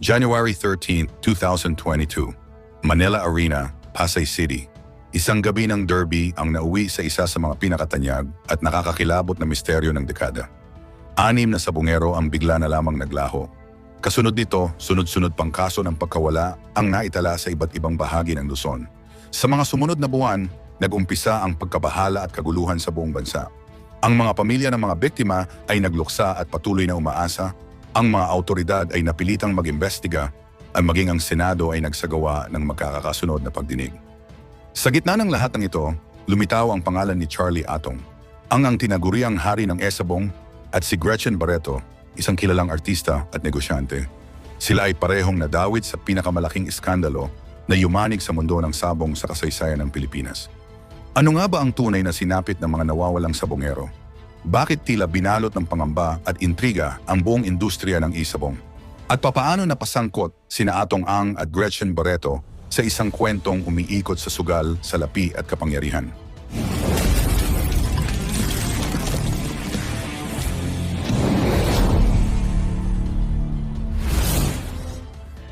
January 13, 2022. Manila Arena, Pasay City. Isang gabi ng derby ang nauwi sa isa sa mga pinakatanyag at nakakakilabot na misteryo ng dekada. Anim na sabungero ang bigla na lamang naglaho. Kasunod nito, sunod-sunod pang kaso ng pagkawala ang naitala sa iba't ibang bahagi ng Luzon. Sa mga sumunod na buwan, nag-umpisa ang pagkabahala at kaguluhan sa buong bansa. Ang mga pamilya ng mga biktima ay nagluksa at patuloy na umaasa. Ang mga autoridad ay napilitang mag-imbestiga at maging ang Senado ay nagsagawa ng magkakakasunod na pagdinig. Sa gitna ng lahat ng ito, lumitaw ang pangalan ni Charlie Atong, ang ang tinaguriang hari ng Esabong at si Gretchen Barreto, isang kilalang artista at negosyante. Sila ay parehong nadawit sa pinakamalaking iskandalo na yumanig sa mundo ng sabong sa kasaysayan ng Pilipinas. Ano nga ba ang tunay na sinapit ng mga nawawalang sabongero? Bakit tila binalot ng pangamba at intriga ang buong industriya ng isabong? At papaano napasangkot sina Atong Ang at Gretchen Barreto sa isang kwentong umiikot sa sugal, salapi at kapangyarihan?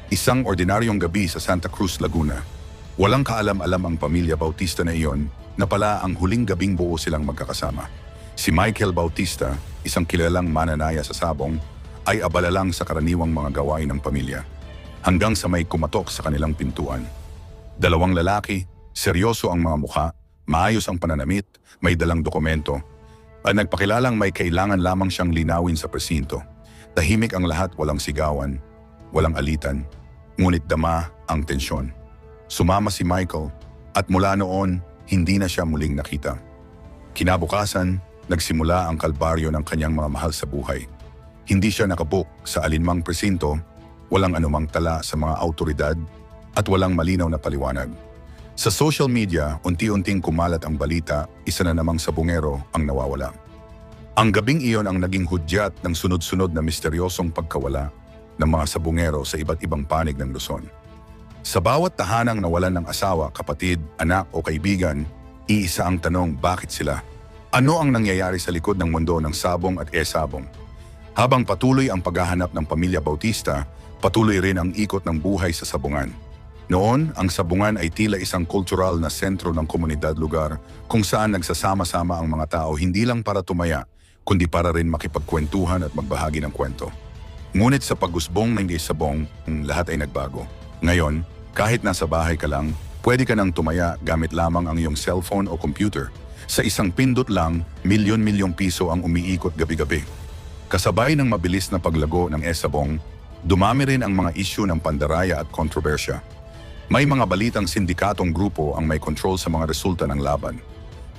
Isang ordinaryong gabi sa Santa Cruz, Laguna. Walang kaalam-alam ang pamilya Bautista na iyon na pala ang huling gabing buo silang magkakasama. Si Michael Bautista, isang kilalang mananaya sa sabong, ay abala lang sa karaniwang mga gawain ng pamilya. Hanggang sa may kumatok sa kanilang pintuan. Dalawang lalaki, seryoso ang mga mukha, maayos ang pananamit, may dalang dokumento, at nagpakilalang may kailangan lamang siyang linawin sa presinto. Tahimik ang lahat, walang sigawan, walang alitan, ngunit dama ang tensyon. Sumama si Michael at mula noon, hindi na siya muling nakita. Kinabukasan, nagsimula ang kalbaryo ng kanyang mga mahal sa buhay. Hindi siya nakabook sa alinmang presinto, walang anumang tala sa mga autoridad at walang malinaw na paliwanag. Sa social media, unti-unting kumalat ang balita, isa na namang sabungero ang nawawala. Ang gabing iyon ang naging hudyat ng sunod-sunod na misteryosong pagkawala ng mga sabungero sa iba't ibang panig ng Luzon. Sa bawat tahanang nawalan ng asawa, kapatid, anak o kaibigan, iisa ang tanong bakit sila? Ano ang nangyayari sa likod ng mundo ng sabong at e-sabong? Habang patuloy ang paghahanap ng pamilya Bautista, patuloy rin ang ikot ng buhay sa sabungan. Noon, ang sabungan ay tila isang kultural na sentro ng komunidad lugar kung saan nagsasama-sama ang mga tao hindi lang para tumaya, kundi para rin makipagkwentuhan at magbahagi ng kwento. Ngunit sa pagusbong ng isabong, ang lahat ay nagbago. Ngayon, kahit nasa bahay ka lang, pwede ka nang tumaya gamit lamang ang iyong cellphone o computer. Sa isang pindot lang, milyon-milyong piso ang umiikot gabi-gabi. Kasabay ng mabilis na paglago ng esabong, dumami rin ang mga isyu ng pandaraya at kontrobersya. May mga balitang sindikatong grupo ang may control sa mga resulta ng laban.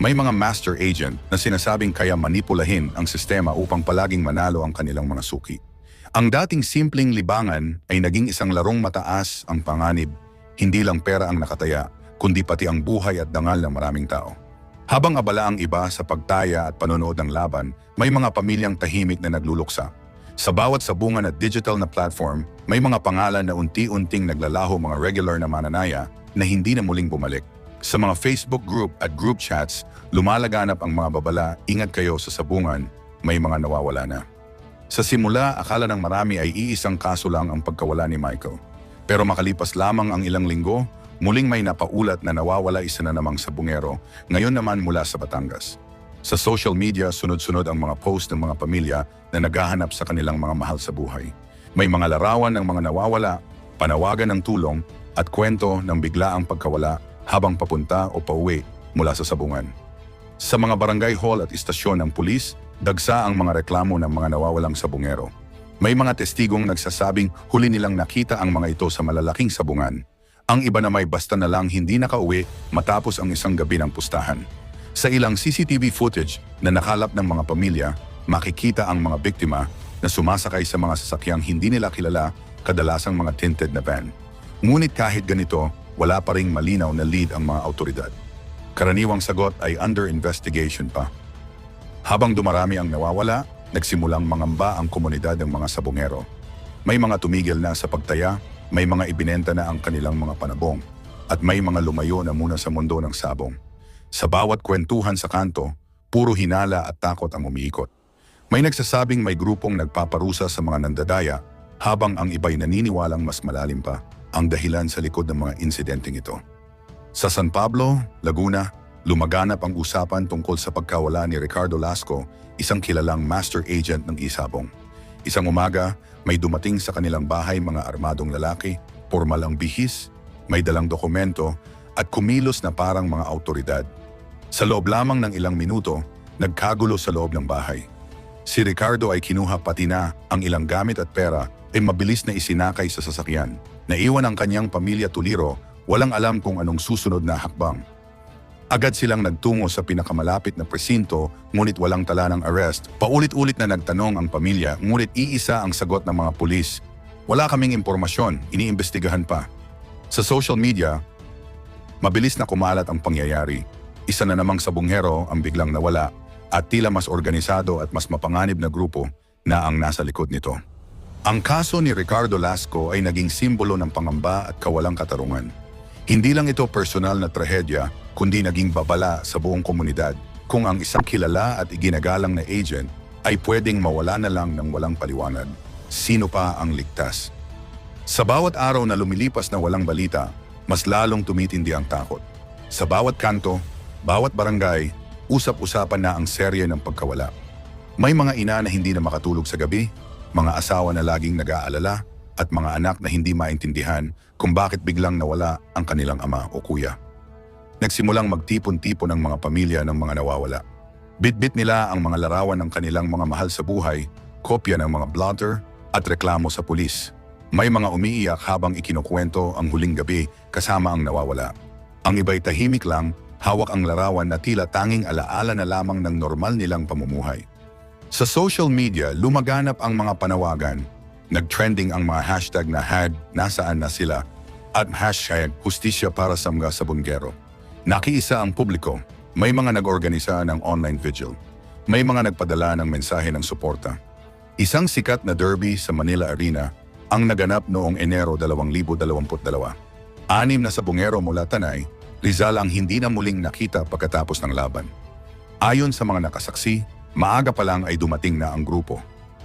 May mga master agent na sinasabing kaya manipulahin ang sistema upang palaging manalo ang kanilang mga suki. Ang dating simpleng libangan ay naging isang larong mataas ang panganib. Hindi lang pera ang nakataya, kundi pati ang buhay at dangal ng maraming tao. Habang abala ang iba sa pagtaya at panonood ng laban, may mga pamilyang tahimik na nagluluksa. Sa bawat sabungan at digital na platform, may mga pangalan na unti-unting naglalaho mga regular na mananaya na hindi na muling bumalik. Sa mga Facebook group at group chats, lumalaganap ang mga babala, ingat kayo sa sabungan, may mga nawawala na. Sa simula, akala ng marami ay iisang kaso lang ang pagkawala ni Michael. Pero makalipas lamang ang ilang linggo, muling may napaulat na nawawala isa na namang sabungero, ngayon naman mula sa Batangas. Sa social media, sunod-sunod ang mga post ng mga pamilya na naghahanap sa kanilang mga mahal sa buhay. May mga larawan ng mga nawawala, panawagan ng tulong, at kwento ng biglaang pagkawala habang papunta o pauwi mula sa sabungan. Sa mga barangay hall at istasyon ng pulis, dagsa ang mga reklamo ng mga nawawalang sabungero. May mga testigong nagsasabing huli nilang nakita ang mga ito sa malalaking sabungan. Ang iba na may basta na lang hindi nakauwi matapos ang isang gabi ng pustahan. Sa ilang CCTV footage na nakalap ng mga pamilya, makikita ang mga biktima na sumasakay sa mga sasakyang hindi nila kilala, kadalasang mga tinted na van. Ngunit kahit ganito, wala pa ring malinaw na lead ang mga autoridad. Karaniwang sagot ay under investigation pa. Habang dumarami ang nawawala, nagsimulang mangamba ang komunidad ng mga sabongero. May mga tumigil na sa pagtaya, may mga ibinenta na ang kanilang mga panabong, at may mga lumayo na muna sa mundo ng sabong. Sa bawat kwentuhan sa kanto, puro hinala at takot ang umiikot. May nagsasabing may grupong nagpaparusa sa mga nandadaya habang ang iba'y naniniwalang mas malalim pa ang dahilan sa likod ng mga insidenteng ito. Sa San Pablo, Laguna, lumaganap ang usapan tungkol sa pagkawala ni Ricardo Lasco, isang kilalang master agent ng isabong. Isang umaga, may dumating sa kanilang bahay mga armadong lalaki, formal ang bihis, may dalang dokumento at kumilos na parang mga autoridad. Sa loob lamang ng ilang minuto, nagkagulo sa loob ng bahay. Si Ricardo ay kinuha pati na ang ilang gamit at pera ay mabilis na isinakay sa sasakyan. Naiwan ang kanyang pamilya tuliro, walang alam kung anong susunod na hakbang. Agad silang nagtungo sa pinakamalapit na presinto ngunit walang tala ng arrest. Paulit-ulit na nagtanong ang pamilya ngunit iisa ang sagot ng mga pulis. Wala kaming impormasyon, iniimbestigahan pa. Sa social media, mabilis na kumalat ang pangyayari. Isa na namang sabunghero ang biglang nawala at tila mas organisado at mas mapanganib na grupo na ang nasa likod nito. Ang kaso ni Ricardo Lasco ay naging simbolo ng pangamba at kawalang katarungan. Hindi lang ito personal na trahedya, kundi naging babala sa buong komunidad kung ang isang kilala at iginagalang na agent ay pwedeng mawala na lang ng walang paliwanag. Sino pa ang ligtas? Sa bawat araw na lumilipas na walang balita, mas lalong tumitindi ang takot. Sa bawat kanto, bawat barangay, usap-usapan na ang serye ng pagkawala. May mga ina na hindi na makatulog sa gabi, mga asawa na laging nag-aalala, at mga anak na hindi maintindihan kung bakit biglang nawala ang kanilang ama o kuya. Nagsimulang magtipon-tipon ang mga pamilya ng mga nawawala. Bitbit nila ang mga larawan ng kanilang mga mahal sa buhay, kopya ng mga blotter at reklamo sa pulis. May mga umiiyak habang ikinukwento ang huling gabi kasama ang nawawala. Ang iba'y tahimik lang, hawak ang larawan na tila tanging alaala na lamang ng normal nilang pamumuhay. Sa social media, lumaganap ang mga panawagan. Nag-trending ang mga hashtag na had nasaan na sila at hashtag hustisya para sa mga sabunggero. Nakiisa ang publiko. May mga nag-organisa ng online vigil. May mga nagpadala ng mensahe ng suporta. Isang sikat na derby sa Manila Arena ang naganap noong Enero 2022. Anim na sabungero mula Tanay, Rizal ang hindi na muling nakita pagkatapos ng laban. Ayon sa mga nakasaksi, maaga pa lang ay dumating na ang grupo.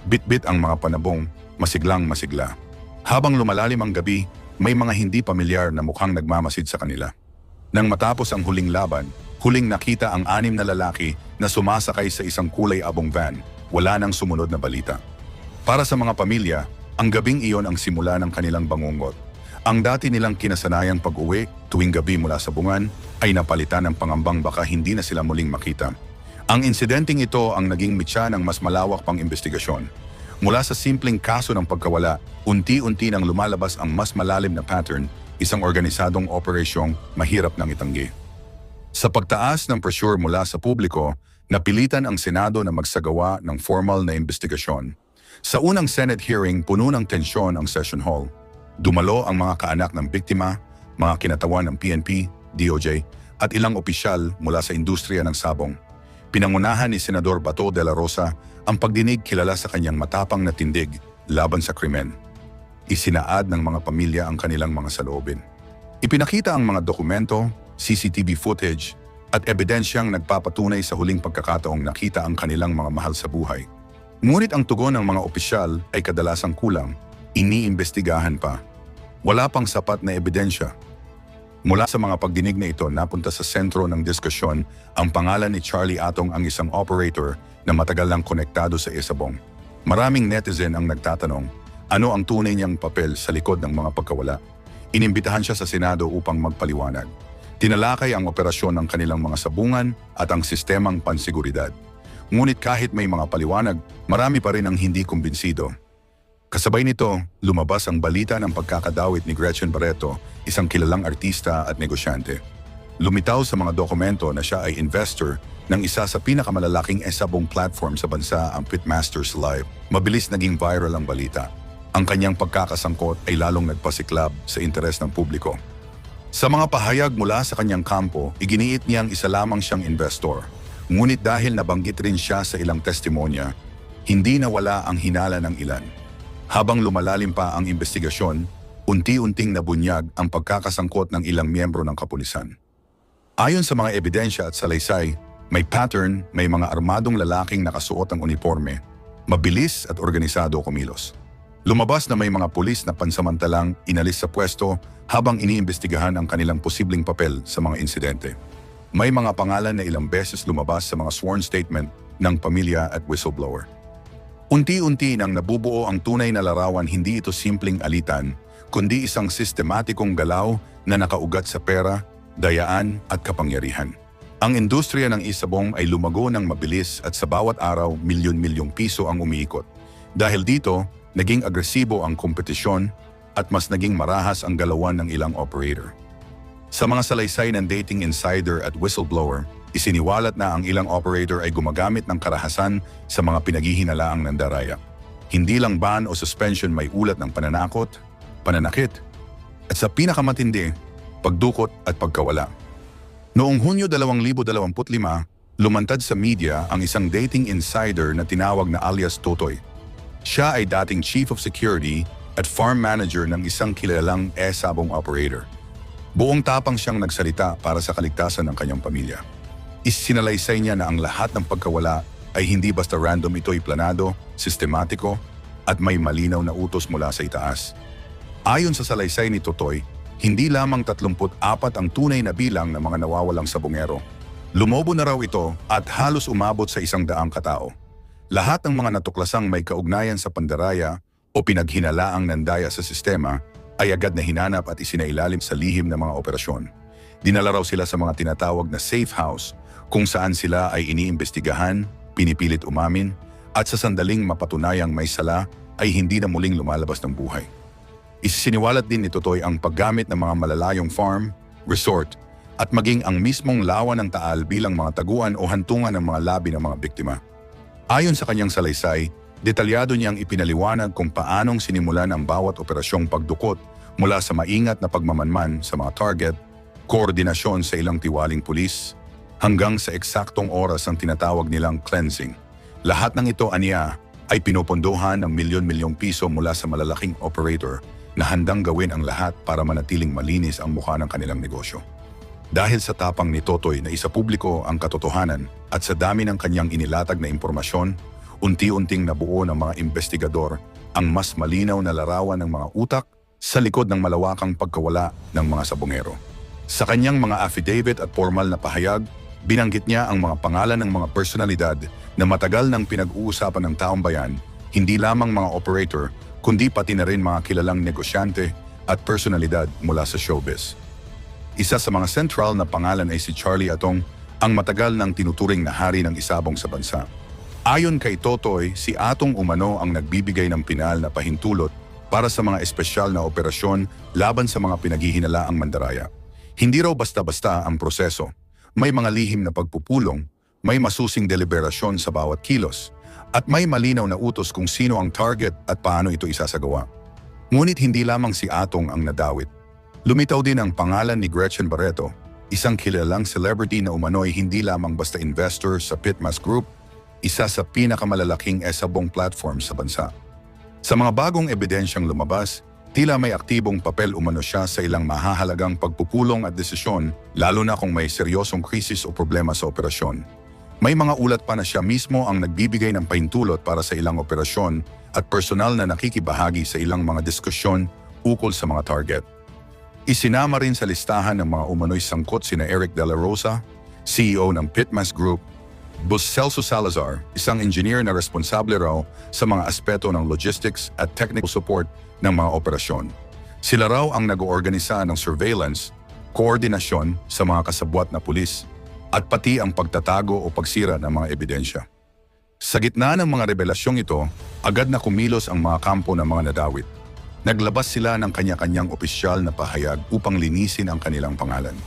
Bit-bit ang mga panabong, masiglang masigla. Habang lumalalim ang gabi, may mga hindi pamilyar na mukhang nagmamasid sa kanila. Nang matapos ang huling laban, huling nakita ang anim na lalaki na sumasakay sa isang kulay abong van, wala nang sumunod na balita. Para sa mga pamilya, ang gabing iyon ang simula ng kanilang bangungot. Ang dati nilang kinasanayang pag-uwi tuwing gabi mula sa bungan ay napalitan ng pangambang baka hindi na sila muling makita. Ang insidenteng ito ang naging mitya ng mas malawak pang investigasyon. Mula sa simpleng kaso ng pagkawala, unti-unti nang lumalabas ang mas malalim na pattern, isang organisadong operasyong mahirap nang itanggi. Sa pagtaas ng pressure mula sa publiko, napilitan ang Senado na magsagawa ng formal na investigasyon. Sa unang Senate hearing, puno ng tensyon ang session hall. Dumalo ang mga kaanak ng biktima, mga kinatawan ng PNP, DOJ, at ilang opisyal mula sa industriya ng sabong. Pinangunahan ni Senador Bato de la Rosa ang pagdinig kilala sa kanyang matapang na tindig laban sa krimen. Isinaad ng mga pamilya ang kanilang mga saloobin. Ipinakita ang mga dokumento, CCTV footage, at ebidensyang nagpapatunay sa huling pagkakataong nakita ang kanilang mga mahal sa buhay. Ngunit ang tugon ng mga opisyal ay kadalasang kulang, iniimbestigahan pa. Wala pang sapat na ebidensya. Mula sa mga pagdinig na ito, napunta sa sentro ng diskusyon ang pangalan ni Charlie Atong ang isang operator na matagal lang konektado sa Isabong. Maraming netizen ang nagtatanong, ano ang tunay niyang papel sa likod ng mga pagkawala? Inimbitahan siya sa Senado upang magpaliwanag. Tinalakay ang operasyon ng kanilang mga sabungan at ang sistemang pansiguridad. Ngunit kahit may mga paliwanag, marami pa rin ang hindi kumbinsido. Kasabay nito, lumabas ang balita ng pagkakadawit ni Gretchen Barreto, isang kilalang artista at negosyante. Lumitaw sa mga dokumento na siya ay investor ng isa sa pinakamalalaking esabong platform sa bansa ang Pitmasters Live. Mabilis naging viral ang balita. Ang kanyang pagkakasangkot ay lalong nagpasiklab sa interes ng publiko. Sa mga pahayag mula sa kanyang kampo, iginiit niyang isa lamang siyang investor. Ngunit dahil nabanggit rin siya sa ilang testimonya, hindi nawala ang hinala ng ilan. Habang lumalalim pa ang investigasyon, unti-unting nabunyag ang pagkakasangkot ng ilang miyembro ng kapulisan. Ayon sa mga ebidensya at salaysay, may pattern, may mga armadong lalaking nakasuot ang uniforme, mabilis at organisado kumilos. Lumabas na may mga pulis na pansamantalang inalis sa pwesto habang iniimbestigahan ang kanilang posibleng papel sa mga insidente. May mga pangalan na ilang beses lumabas sa mga sworn statement ng pamilya at whistleblower. Unti-unti nang nabubuo ang tunay na larawan hindi ito simpleng alitan, kundi isang sistematikong galaw na nakaugat sa pera, dayaan at kapangyarihan. Ang industriya ng isabong ay lumago ng mabilis at sa bawat araw milyon-milyong piso ang umiikot. Dahil dito, naging agresibo ang kompetisyon at mas naging marahas ang galawan ng ilang operator. Sa mga salaysay ng dating insider at whistleblower, isiniwalat na ang ilang operator ay gumagamit ng karahasan sa mga pinaghihinalaang nandaraya. Hindi lang ban o suspension may ulat ng pananakot, pananakit, at sa pinakamatindi, pagdukot at pagkawala. Noong Hunyo 2025, lumantad sa media ang isang dating insider na tinawag na alias Totoy. Siya ay dating Chief of Security at Farm Manager ng isang kilalang e-sabong operator. Buong tapang siyang nagsalita para sa kaligtasan ng kanyang pamilya. Isinalaysay niya na ang lahat ng pagkawala ay hindi basta random ito'y planado, sistematiko, at may malinaw na utos mula sa itaas. Ayon sa salaysay ni Totoy, hindi lamang 34 ang tunay na bilang ng mga nawawalang sabongero. Lumobo na raw ito at halos umabot sa isang daang katao. Lahat ng mga natuklasang may kaugnayan sa pandaraya o pinaghinalaang nandaya sa sistema ay agad na hinanap at isinailalim sa lihim ng mga operasyon. Dinala raw sila sa mga tinatawag na safe house kung saan sila ay iniimbestigahan, pinipilit umamin, at sa sandaling mapatunayang may sala ay hindi na muling lumalabas ng buhay. Isiniwalat din ni Totoy ang paggamit ng mga malalayong farm, resort, at maging ang mismong lawa ng Taal bilang mga taguan o hantungan ng mga labi ng mga biktima. Ayon sa kanyang salaysay, detalyado niyang ipinaliwanag kung paanong sinimulan ang bawat operasyong pagdukot mula sa maingat na pagmamanman sa mga target, koordinasyon sa ilang tiwaling pulis, hanggang sa eksaktong oras ang tinatawag nilang cleansing. Lahat ng ito aniya ay pinupondohan ng milyon-milyong piso mula sa malalaking operator na handang gawin ang lahat para manatiling malinis ang mukha ng kanilang negosyo. Dahil sa tapang ni Totoy na isa publiko ang katotohanan at sa dami ng kanyang inilatag na impormasyon, unti-unting nabuo ng mga investigador ang mas malinaw na larawan ng mga utak sa likod ng malawakang pagkawala ng mga sabongero. Sa kanyang mga affidavit at formal na pahayag, binanggit niya ang mga pangalan ng mga personalidad na matagal nang pinag-uusapan ng taong bayan, hindi lamang mga operator, kundi pati na rin mga kilalang negosyante at personalidad mula sa showbiz. Isa sa mga central na pangalan ay si Charlie Atong, ang matagal nang tinuturing na hari ng isabong sa bansa. Ayon kay Totoy, si Atong Umano ang nagbibigay ng pinal na pahintulot para sa mga espesyal na operasyon laban sa mga pinaghihinalaang mandaraya. Hindi raw basta-basta ang proseso. May mga lihim na pagpupulong, may masusing deliberasyon sa bawat kilos, at may malinaw na utos kung sino ang target at paano ito isasagawa. Ngunit hindi lamang si Atong ang nadawit. Lumitaw din ang pangalan ni Gretchen Barreto, isang kilalang celebrity na umano'y hindi lamang basta investor sa Pitmas Group, isa sa pinakamalalaking esabong platform sa bansa. Sa mga bagong ebidensyang lumabas, tila may aktibong papel umano siya sa ilang mahahalagang pagpupulong at desisyon lalo na kung may seryosong krisis o problema sa operasyon. May mga ulat pa na siya mismo ang nagbibigay ng pahintulot para sa ilang operasyon at personal na nakikibahagi sa ilang mga diskusyon ukol sa mga target. Isinama rin sa listahan ng mga umano'y sangkot sina Eric De La Rosa, CEO ng Pitmas Group, Bus Celso Salazar, isang engineer na responsable raw sa mga aspeto ng logistics at technical support ng mga operasyon. Sila raw ang nag-oorganisa ng surveillance, koordinasyon sa mga kasabwat na pulis, at pati ang pagtatago o pagsira ng mga ebidensya. Sa gitna ng mga revelasyong ito, agad na kumilos ang mga kampo ng mga nadawit. Naglabas sila ng kanya-kanyang opisyal na pahayag upang linisin ang kanilang pangalan.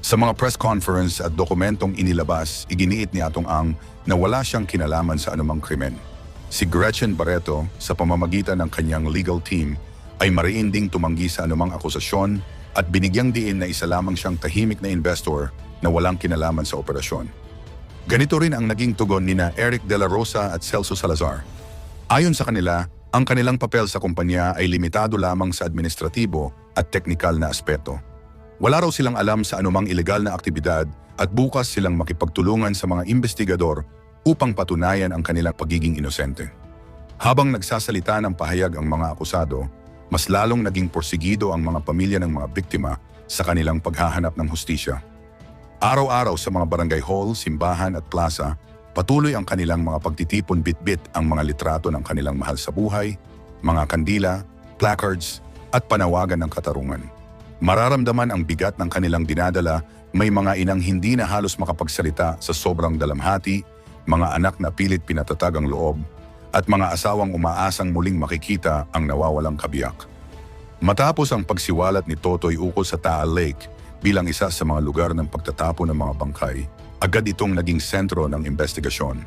Sa mga press conference at dokumentong inilabas, iginiit ni Atong Ang na wala siyang kinalaman sa anumang krimen. Si Gretchen Barreto, sa pamamagitan ng kanyang legal team, ay mariinding tumanggi sa anumang akusasyon at binigyang diin na isa lamang siyang tahimik na investor na walang kinalaman sa operasyon. Ganito rin ang naging tugon ni na Eric De La Rosa at Celso Salazar. Ayon sa kanila, ang kanilang papel sa kumpanya ay limitado lamang sa administratibo at teknikal na aspeto. Wala raw silang alam sa anumang ilegal na aktibidad at bukas silang makipagtulungan sa mga investigador upang patunayan ang kanilang pagiging inosente. Habang nagsasalita ng pahayag ang mga akusado, mas lalong naging porsigido ang mga pamilya ng mga biktima sa kanilang paghahanap ng hustisya. Araw-araw sa mga barangay hall, simbahan at plaza, patuloy ang kanilang mga pagtitipon bitbit ang mga litrato ng kanilang mahal sa buhay, mga kandila, placards, at panawagan ng katarungan. Mararamdaman ang bigat ng kanilang dinadala, may mga inang hindi na halos makapagsalita sa sobrang dalamhati, mga anak na pilit pinatatag ang loob, at mga asawang umaasang muling makikita ang nawawalang kabiyak. Matapos ang pagsiwalat ni Totoy ukol sa Taal Lake bilang isa sa mga lugar ng pagtatapon ng mga bangkay, agad itong naging sentro ng investigasyon.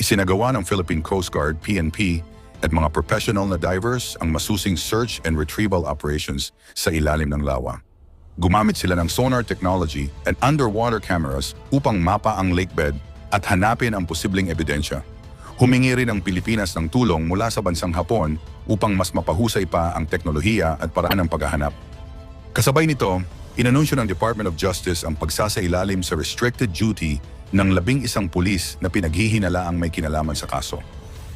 Isinagawa ng Philippine Coast Guard, PNP, at mga professional na divers ang masusing search and retrieval operations sa ilalim ng lawa. Gumamit sila ng sonar technology and underwater cameras upang mapa ang lakebed at hanapin ang posibleng ebidensya. Humingi rin ang Pilipinas ng tulong mula sa bansang Hapon upang mas mapahusay pa ang teknolohiya at paraan ng paghahanap. Kasabay nito, inanunsyo ng Department of Justice ang pagsasailalim sa restricted duty ng labing isang pulis na pinaghihinala ang may kinalaman sa kaso.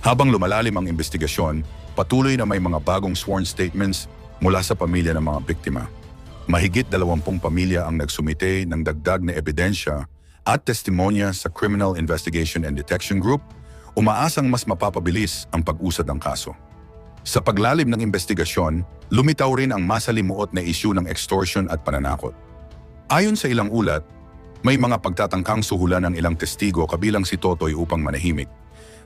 Habang lumalalim ang investigasyon, patuloy na may mga bagong sworn statements mula sa pamilya ng mga biktima. Mahigit dalawampung pamilya ang nagsumite ng dagdag na ebidensya at testimonya sa Criminal Investigation and Detection Group, umaasang mas mapapabilis ang pag-usad ng kaso. Sa paglalim ng investigasyon, lumitaw rin ang masalimuot na isyu ng extortion at pananakot. Ayon sa ilang ulat, may mga pagtatangkang suhulan ng ilang testigo kabilang si Totoy upang manahimik.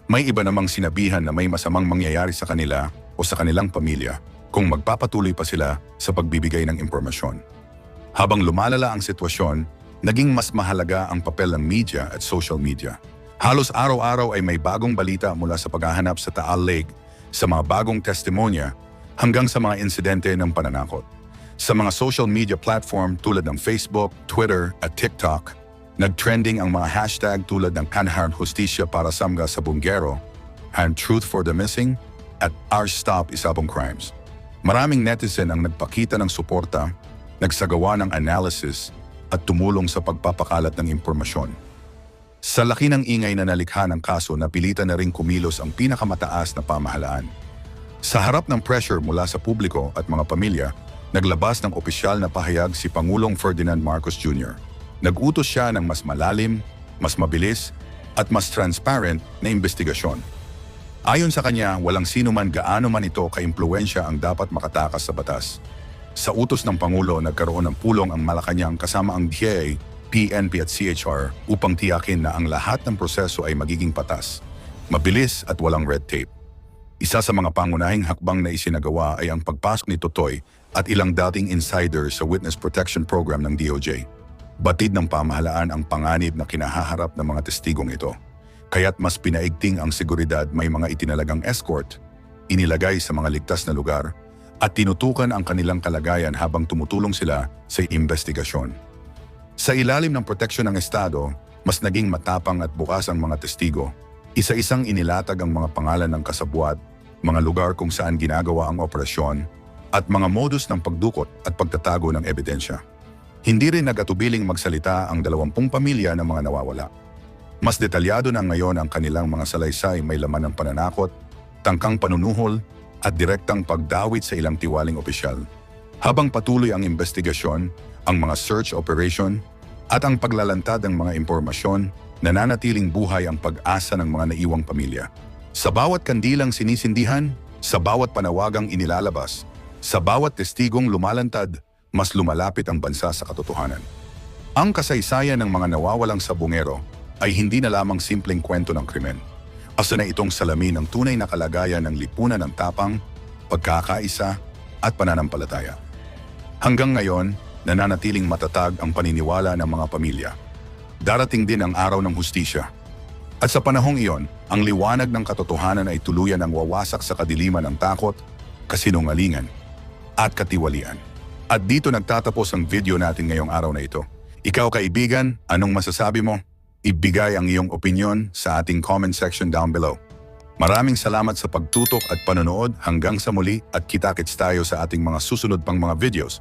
May iba namang sinabihan na may masamang mangyayari sa kanila o sa kanilang pamilya kung magpapatuloy pa sila sa pagbibigay ng impormasyon. Habang lumalala ang sitwasyon, naging mas mahalaga ang papel ng media at social media. Halos araw-araw ay may bagong balita mula sa paghahanap sa Taal Lake, sa mga bagong testimonya, hanggang sa mga insidente ng pananakot. Sa mga social media platform tulad ng Facebook, Twitter at TikTok, nagtrending ang mga hashtag tulad ng Kanhar Justisya para Samga sa Bungero, and Truth for the Missing, at Our Stop Isabong Crimes. Maraming netizen ang nagpakita ng suporta, nagsagawa ng analysis, at tumulong sa pagpapakalat ng impormasyon. Sa laki ng ingay na nalikha ng kaso, napilitan na rin kumilos ang pinakamataas na pamahalaan. Sa harap ng pressure mula sa publiko at mga pamilya, naglabas ng opisyal na pahayag si Pangulong Ferdinand Marcos Jr. Nagutos siya ng mas malalim, mas mabilis, at mas transparent na investigasyon. Ayon sa kanya, walang sino man gaano man ito kaimpluensya ang dapat makatakas sa batas. Sa utos ng Pangulo, nagkaroon ng pulong ang Malacanang kasama ang DA, PNP at CHR upang tiyakin na ang lahat ng proseso ay magiging patas, mabilis at walang red tape. Isa sa mga pangunahing hakbang na isinagawa ay ang pagpasok ni Totoy at ilang dating insider sa Witness Protection Program ng DOJ. Batid ng pamahalaan ang panganib na kinahaharap ng mga testigong ito. Kaya't mas pinaigting ang seguridad may mga itinalagang escort, inilagay sa mga ligtas na lugar, at tinutukan ang kanilang kalagayan habang tumutulong sila sa investigasyon. Sa ilalim ng proteksyon ng Estado, mas naging matapang at bukas ang mga testigo. Isa-isang inilatag ang mga pangalan ng kasabwat, mga lugar kung saan ginagawa ang operasyon, at mga modus ng pagdukot at pagtatago ng ebidensya. Hindi rin nagatubiling magsalita ang dalawampung pamilya ng mga nawawala. Mas detalyado na ngayon ang kanilang mga salaysay may laman ng pananakot, tangkang panunuhol, at direktang pagdawit sa ilang tiwaling opisyal. Habang patuloy ang investigasyon, ang mga search operation, at ang paglalantad ng mga impormasyon, nananatiling buhay ang pag-asa ng mga naiwang pamilya. Sa bawat kandilang sinisindihan, sa bawat panawagang inilalabas, sa bawat testigong lumalantad, mas lumalapit ang bansa sa katotohanan. Ang kasaysayan ng mga nawawalang sabungero ay hindi na lamang simpleng kwento ng krimen. Asa na itong salamin ng tunay na kalagayan ng lipunan ng tapang, pagkakaisa at pananampalataya. Hanggang ngayon, nananatiling matatag ang paniniwala ng mga pamilya. Darating din ang araw ng hustisya. At sa panahong iyon, ang liwanag ng katotohanan ay tuluyan ang wawasak sa kadiliman ng takot, kasinungalingan, at katiwalian. At dito nagtatapos ang video natin ngayong araw na ito. Ikaw kaibigan, anong masasabi mo? Ibigay ang iyong opinion sa ating comment section down below. Maraming salamat sa pagtutok at panonood hanggang sa muli at kita-kits tayo sa ating mga susunod pang mga videos.